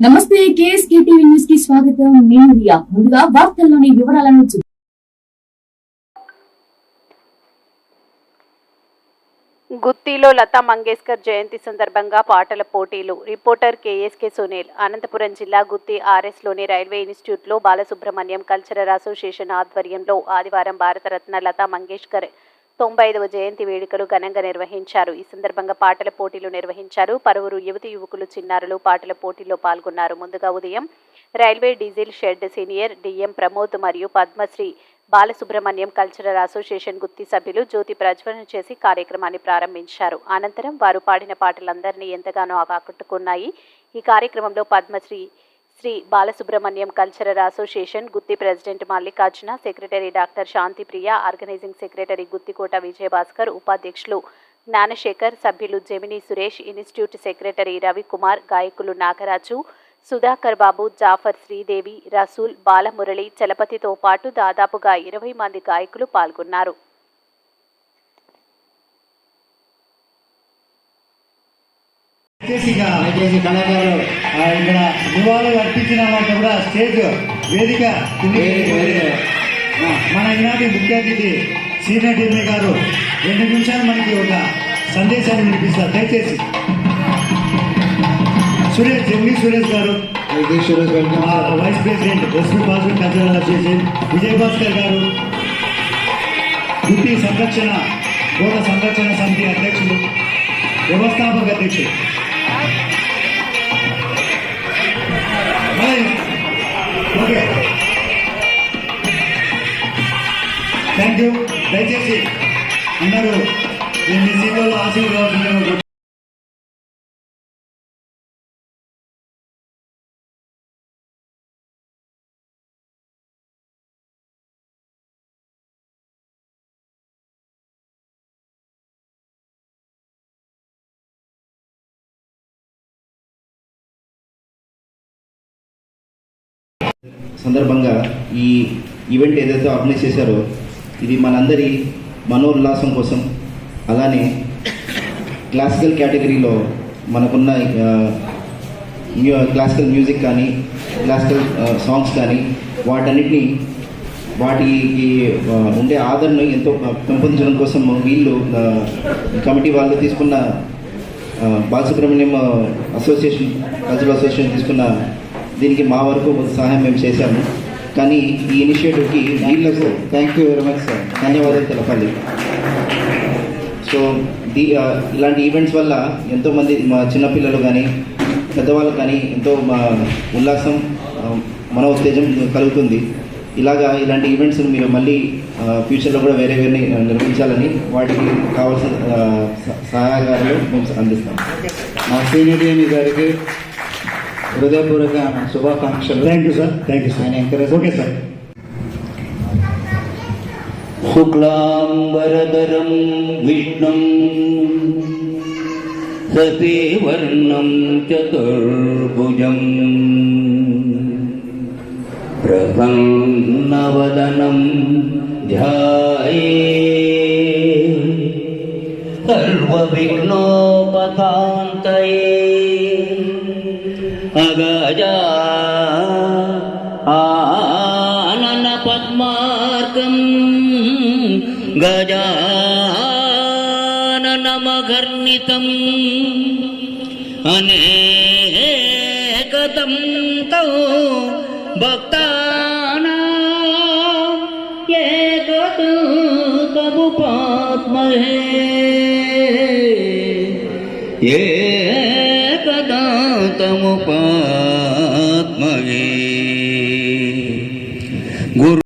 నమస్తే KSK TV న్యూస్కి స్వాగతం. నేను రియా. ముందుగా వార్తల్లోని వివరాలను చూ- గుత్తిలో లతా మంగేష్కర్ జయంతి సందర్భంగా పాటల పోటీలు. రిపోర్టర్ కేఎస్కే సునీల్ అనంతపురం జిల్లా గుత్తి ఆర్ఎస్లోని రైల్వే ఇన్స్టిట్యూట్లో బాలసుబ్రహ్మణ్యం కల్చరల్ అసోసియేషన్ ఆధ్వర్యంలో ఆదివారం భారతరత్న లతా మంగేష్కర్ తొంభై ఐదవ జయంతి వేడుకలు ఘనంగా నిర్వహించారు. ఈ సందర్భంగా పాటల పోటీలు నిర్వహించారు. పలువురు యువతి యువకులు చిన్నారులు పాటల పోటీల్లో పాల్గొన్నారు. ముందుగా ఉదయం railway diesel shed senior DM Pramod మరియు పద్మశ్రీ బాలసుబ్రహ్మణ్యం కల్చరల్ అసోసియేషన్ గుత్తి సభ్యులు జ్యోతి ప్రజ్వలన చేసి కార్యక్రమాన్ని ప్రారంభించారు. అనంతరం వారు పాడిన పాటలందరినీ ఎంతగానో ఆకట్టుకున్నాయి. ఈ కార్యక్రమంలో Padmashri Shri Balasubrahmanyam cultural association Gutti president Mallikarjuna secretary doctor Shantipriya organising secretary Guttikota Vijayabhaskar ఉపాధ్యక్షులు జ్ఞానశేఖర్ సభ్యులు Gemini Suresh institute secretary Ravikumar గాయకులు నాగరాజు సుధాకర్ బాబు జాఫర్ శ్రీదేవి రసూల్ బాలమురళి చలపతితో పాటు దాదాపుగా ఇరవై మంది గాయకులు పాల్గొన్నారు. కళాకారులు ఇక్కడ నివాళులు అర్పించిన కూడా స్టేజ్ వేదిక మన ఈనాటి ముఖ్య అతిథి సీనియర్ డిఎంఏ గారు రెండు నిమిషాలు మనకి ఒక సందేశాన్ని వినిపిస్తారు. దయచేసి. Suresh Jammi Suresh garu. Vice president SP passport cultural association Vijay Bhaskar garu. Gutti సంరక్షణ గోడ సంరక్షణ సమితి అధ్యక్షులు వ్యవస్థాపక అధ్యక్షులు. అందరూ మీ సీట్లలో ఆశీర్వాదం సందర్భంగా ఈ ఈవెంట్ ఏదైతే ఆర్గనైజ్ చేశారో ఇది మనందరి మనోల్లాసం కోసం. అలానే క్లాసికల్ కేటగిరీలో మనకున్న క్లాసికల్ మ్యూజిక్ కానీ క్లాసికల్ సాంగ్స్ కానీ వాటన్నిటిని వాటికి ఉండే ఆదరణ ఎంతో పెంపొందించడం కోసం వీళ్ళు కమిటీ వాళ్ళు తీసుకున్న బాలసుబ్రహ్మణ్యం అసోసియేషన్ కల్చరల్ అసోసియేషన్ తీసుకున్న దీనికి మా వరకు సహాయం మేము చేశాము. కానీ ఈ ఇనిషియేటివ్కి వీళ్ళకు thank you very much sir ధన్యవాదాలు తెలపాలి సో దీ ఇలాంటి ఈవెంట్స్ వల్ల ఎంతోమంది మా చిన్నపిల్లలు కానీ పెద్దవాళ్ళు కానీ ఎంతో మా ఉల్లాసం మనోత్తేజం కలుగుతుంది. ఇలాగా ఇలాంటి ఈవెంట్స్ని మీరు మళ్ళీ ఫ్యూచర్లో కూడా వేరే వేరే నిర్వహించాలని వాటికి కావాల్సిన స- సహాయకారులు మేము అందిస్తాం. మా సీనియర్ డిఎంఈ గారికి హృదయపూర్వక శుభాకాంక్షలు thank you sir thank you sir encourage okay अगजा आनन पद्मार्कं गजाननमघर्णितम् अनेकतं तौ भक्ताना। तमुपात्महे ये एकदन्तमुपात्महे गुरु